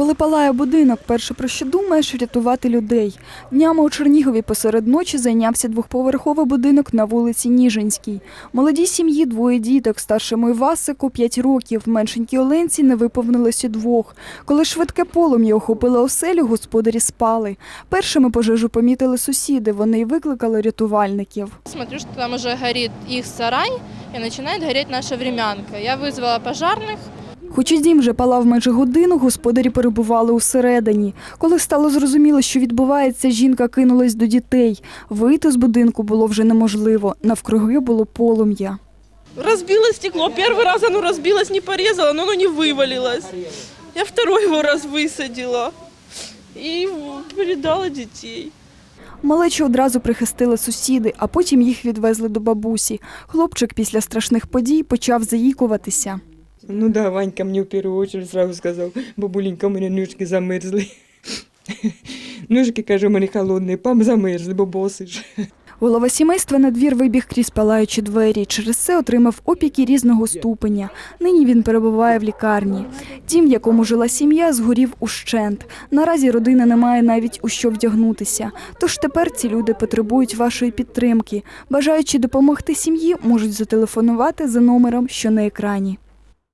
Коли палає будинок, перше про що думаєш врятувати людей. Днями у Чернігові посеред ночі зайнявся двохповерховий будинок на вулиці Ніжинській. Молодій сім'ї двоє діток, старшому Івасику 5 років, меншенькій Оленці не виповнилося двох. Коли швидке полум'я охопило оселю, господарі спали. Першими пожежу помітили сусіди, вони й викликали рятувальників. Смотрю, что там уже горит их сарай и начинает гореть наша времянка. Я вызвала пожарных. Хоч і дім вже палав майже годину, господарі перебували усередині. Коли стало зрозуміло, що відбувається, жінка кинулась до дітей. Вийти з будинку було вже неможливо. Навкруги було полум'я. Разбило стекло. Первый раз оно разбилось, не порезало, но оно не вывалилось. Я второй его раз высадила. И передала детей. Малечу одразу прихистили сусіди, а потім їх відвезли до бабусі. Хлопчик після страшних подій почав заїкуватися. Ну да, Ванька мне в первую очередь сразу сказал, бабуленька, у мене ножки замерзли. Ножки, каже, у мене холодні, пам замерзли, бо босий ж. Голова сімейства на двір вибіг крізь палаючі двері. Через це отримав опіки різного ступеня. Нині він перебуває в лікарні. Дім, в якому жила сім'я, згорів ущент. Наразі родина не має навіть у що вдягнутися. Тож тепер ці люди потребують вашої підтримки. Бажаючи допомогти сім'ї, можуть зателефонувати за номером, що на екрані.